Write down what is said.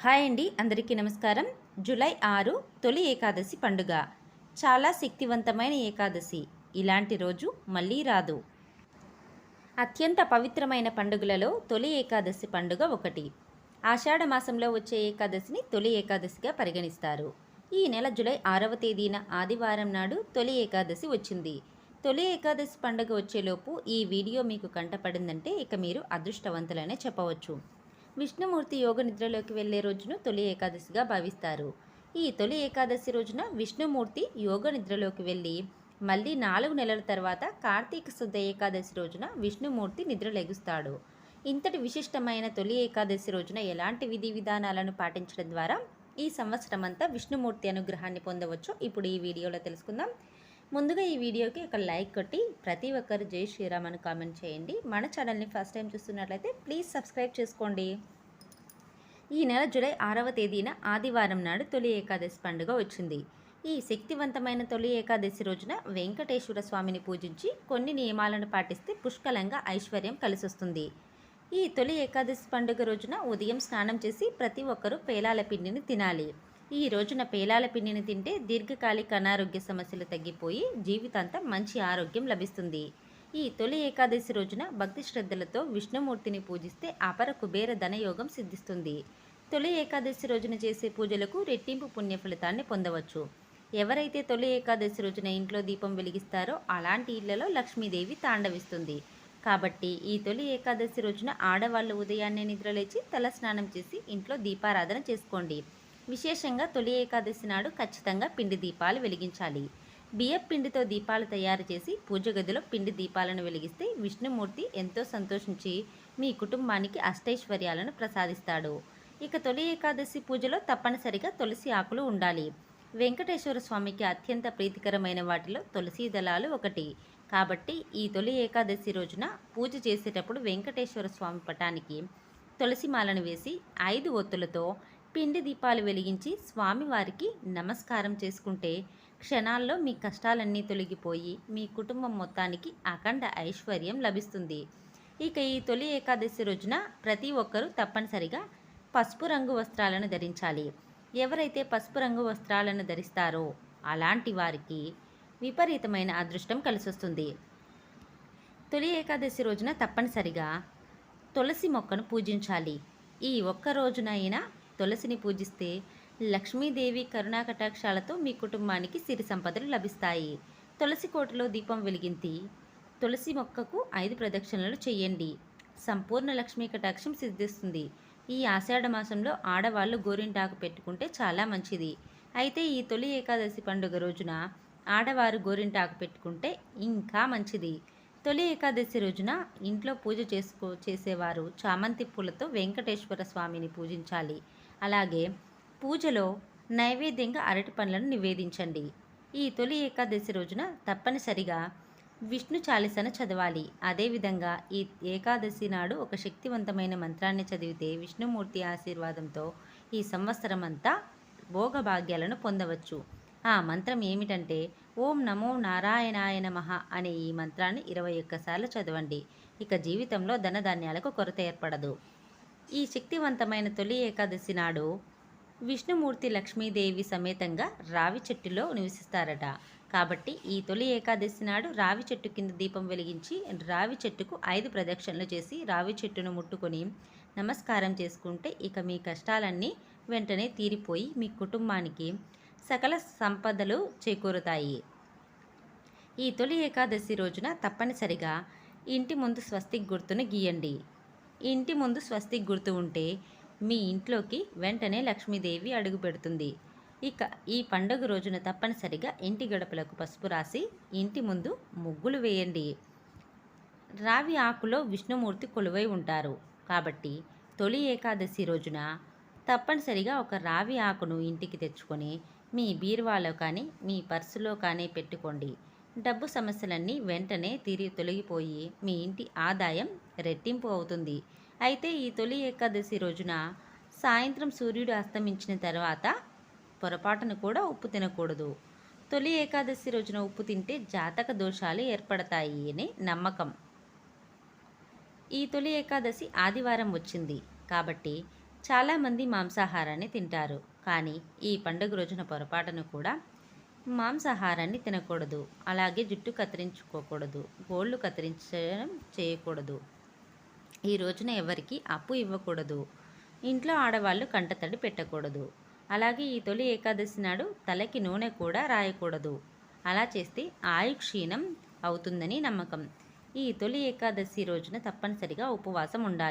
Hi అండి అందరికీ నమస్కారం. జూలై ఆరు తొలి ఏకాదశి పండుగ. చాలా శక్తివంతమైన ఏకాదశి. ఇలాంటి రోజు మళ్ళీ రాదు. అత్యంత పవిత్రమైన పండుగలలో తొలి ఏకాదశి పండుగ ఒకటి. ఆషాఢ మాసంలో వచ్చే ఏకాదశిని తొలి ఏకాదశిగా పరిగణిస్తారు. ఈ నెల జూలై ఆరవ తేదీన ఆదివారం నాడు తొలి ఏకాదశి వచ్చింది. తొలి ఏకాదశి పండుగ వచ్చేలోపు ఈ వీడియో మీకు కంటపడిందంటే ఇక మీరు అదృష్టవంతులనే చెప్పవచ్చు. విష్ణుమూర్తి యోగ నిద్రలోకి వెళ్ళే రోజును తొలి ఏకాదశిగా భావిస్తారు. ఈ తొలి ఏకాదశి రోజున విష్ణుమూర్తి యోగ నిద్రలోకి వెళ్ళి మళ్ళీ నాలుగు నెలల తర్వాత కార్తీక శుద్ధ ఏకాదశి రోజున విష్ణుమూర్తి నిద్రలెగుస్తాడు ఇంతటి విశిష్టమైన తొలి ఏకాదశి రోజున ఎలాంటి విధి విధానాలను పాటించడం ద్వారా ఈ సంవత్సరం అంతా విష్ణుమూర్తి అనుగ్రహాన్ని పొందవచ్చో ఇప్పుడు ఈ వీడియోలో తెలుసుకుందాం. ముందుగా ఈ వీడియోకి ఒక లైక్ కొట్టి ప్రతి ఒక్కరు జై శ్రీరామ్ అని కామెంట్ చేయండి. మన ఛానల్ని ఫస్ట్ టైం చూస్తున్నట్లయితే ప్లీజ్ సబ్స్క్రైబ్ చేసుకోండి. ఈ నెల జూలై ఆరవ తేదీన ఆదివారం నాడు తొలి ఏకాదశి పండుగ వచ్చింది. ఈ శక్తివంతమైన తొలి ఏకాదశి రోజున వెంకటేశ్వర స్వామిని పూజించి కొన్ని నియమాలను పాటిస్తే పుష్కలంగా ఐశ్వర్యం కలిసొస్తుంది. ఈ తొలి ఏకాదశి పండుగ రోజున ఉదయం స్నానం చేసి ప్రతి ఒక్కరూ పేలాల పిండిని తినాలి. ఈ రోజున పేలాల పిండిని తింటే దీర్ఘకాలిక అనారోగ్య సమస్యలు తగ్గిపోయి జీవితాంతం మంచి ఆరోగ్యం లభిస్తుంది. ఈ తొలి ఏకాదశి రోజున భక్తి శ్రద్ధలతో విష్ణుమూర్తిని పూజిస్తే అపర కుబేర ధనయోగం సిద్ధిస్తుంది. తొలి ఏకాదశి రోజున చేసే పూజలకు రెట్టింపు పుణ్య ఫలితాన్ని పొందవచ్చు. ఎవరైతే తొలి ఏకాదశి రోజున ఇంట్లో దీపం వెలిగిస్తారో అలాంటి ఇళ్ళలో లక్ష్మీదేవి తాండవిస్తుంది. కాబట్టి ఈ తొలి ఏకాదశి రోజున ఆడవాళ్ళు ఉదయాన్నే నిద్రలేచి తల స్నానం చేసి ఇంట్లో దీపారాధన చేసుకోండి. విశేషంగా తొలి ఏకాదశి నాడు ఖచ్చితంగా పిండి దీపాలు వెలిగించాలి. బియ్యం పిండితో దీపాలు తయారు చేసి పూజ గదిలో పిండి దీపాలను వెలిగిస్తే విష్ణుమూర్తి ఎంతో సంతోషించి మీ కుటుంబానికి అష్టైశ్వర్యాలను ప్రసాదిస్తాడు. ఇక తొలి ఏకాదశి పూజలో తప్పనిసరిగా తులసి ఆకులు ఉండాలి. వెంకటేశ్వర స్వామికి అత్యంత ప్రీతికరమైన వాటిలో తులసి దళాలు ఒకటి. కాబట్టి ఈ తొలి ఏకాదశి రోజున పూజ చేసేటప్పుడు వెంకటేశ్వర స్వామి పటానికి తులసి మాలను వేసి ఐదు ఒత్తులతో పిండి దీపాలు వెలిగించి స్వామివారికి నమస్కారం చేసుకుంటే క్షణాల్లో మీ కష్టాలన్నీ తొలగిపోయి మీ కుటుంబం మొత్తానికి అఖండ ఐశ్వర్యం లభిస్తుంది. ఇక ఈ తొలి ఏకాదశి రోజున ప్రతి ఒక్కరూ తప్పనిసరిగా పసుపు రంగు వస్త్రాలను ధరించాలి. ఎవరైతే పసుపు రంగు వస్త్రాలను ధరిస్తారో అలాంటి వారికి విపరీతమైన అదృష్టం కలిసొస్తుంది. తొలి ఏకాదశి రోజున తప్పనిసరిగా తులసి మొక్కను పూజించాలి. ఈ ఒక్క రోజునైనా తులసిని పూజిస్తే లక్ష్మీదేవి కరుణా కటాక్షాలతో మీ కుటుంబానికి సిరి సంపదలు లభిస్తాయి. తులసి కోటలో దీపం వెలిగింది. తులసి మొక్కకు ఐదు ప్రదక్షిణలు చేయండి. సంపూర్ణ లక్ష్మీ కటాక్షం సిద్ధిస్తుంది. ఈ ఆషాఢ మాసంలో ఆడవాళ్ళు గోరింటాకు పెట్టుకుంటే చాలా మంచిది. అయితే ఈ తొలి ఏకాదశి పండుగ రోజున ఆడవారు గోరింటాకు పెట్టుకుంటే ఇంకా మంచిది. తొలి ఏకాదశి రోజున ఇంట్లో పూజ చేసుకో చేసేవారు చామంతి పూలతో వెంకటేశ్వర స్వామిని పూజించాలి. అలాగే పూజలో నైవేద్యంగా అరటి పండ్లను నివేదించండి. ఈ తొలి ఏకాదశి రోజున తప్పనిసరిగా విష్ణు చాలీసను చదవాలి. అదేవిధంగా ఈ ఏకాదశి నాడు ఒక శక్తివంతమైన మంత్రాన్ని చదివితే విష్ణుమూర్తి ఆశీర్వాదంతో ఈ సంవత్సరం అంతా భోగభాగ్యాలను పొందవచ్చు. ఆ మంత్రం ఏమిటంటే ఓం నమో నారాయణాయ నమః అనే ఈ మంత్రాన్ని ఇరవై ఒక్కసార్లు చదవండి. ఇక జీవితంలో ధనధాన్యాలకు కొరత ఏర్పడదు. ఈ శక్తివంతమైన తొలి ఏకాదశి నాడు విష్ణుమూర్తి లక్ష్మీదేవి సమేతంగా రావి చెట్టులో నివసిస్తారట. కాబట్టి ఈ తొలి ఏకాదశి నాడు రావి చెట్టు కింద దీపం వెలిగించి రావి చెట్టుకు ఐదు ప్రదక్షిణలు చేసి రావి చెట్టును ముట్టుకొని నమస్కారం చేసుకుంటే ఇక మీ కష్టాలన్నీ వెంటనే తీరిపోయి మీ కుటుంబానికి సకల సంపదలు చేకూరుతాయి. ఈ తొలి ఏకాదశి రోజున తప్పనిసరిగా ఇంటి ముందు స్వస్తిక్ గుర్తును గీయండి. ఇంటి ముందు స్వస్తిక్ గుర్తు ఉంటే మీ ఇంట్లోకి వెంటనే లక్ష్మీదేవి అడుగు పెడుతుంది. ఇక ఈ పండుగ రోజున తప్పనిసరిగా ఇంటి గడపలకు పసుపు రాసి ఇంటి ముందు ముగ్గులు వేయండి. రావి ఆకులో విష్ణుమూర్తి కొలువై ఉంటారు. కాబట్టి తొలి ఏకాదశి రోజున తప్పనిసరిగా ఒక రావి ఆకును ఇంటికి తెచ్చుకొని మీ బీరువాలో కానీ మీ పర్సులో కానీ పెట్టుకోండి. డబ్బు సమస్యలన్నీ వెంటనే తిరిగి తొలగిపోయి మీ ఇంటి ఆదాయం రెట్టింపు అవుతుంది. అయితే ఈ తొలి ఏకాదశి రోజున సాయంత్రం సూర్యుడు అస్తమించిన తర్వాత పొరపాటును కూడా ఉప్పు తినకూడదు. తొలి ఏకాదశి రోజున ఉప్పు తింటే జాతక దోషాలు ఏర్పడతాయి అని నమ్మకం. ఈ తొలి ఏకాదశి ఆదివారం వచ్చింది. కాబట్టి చాలామంది మాంసాహారాన్ని తింటారు. కానీ ఈ పండుగ రోజున పొరపాటును కూడా మాంసాహారాన్ని తినకూడదు. అలాగే జుట్టు కత్తిరించుకోకూడదు. గోళ్ళు కత్తిరించడం చేయకూడదు. ఈ రోజున ఎవరికి అప్పు ఇవ్వకూడదు. ఇంట్లో ఆడవాళ్ళు కంటతడి పెట్టకూడదు. అలాగే ఈ తొలి ఏకాదశి నాడు తలకి నూనె కూడా రాయకూడదు. అలా చేస్తే ఆయు క్షీణం అవుతుందని నమ్మకం. ఈ తొలి ఏకాదశి రోజున తప్పనిసరిగా ఉపవాసం ఉండాలి.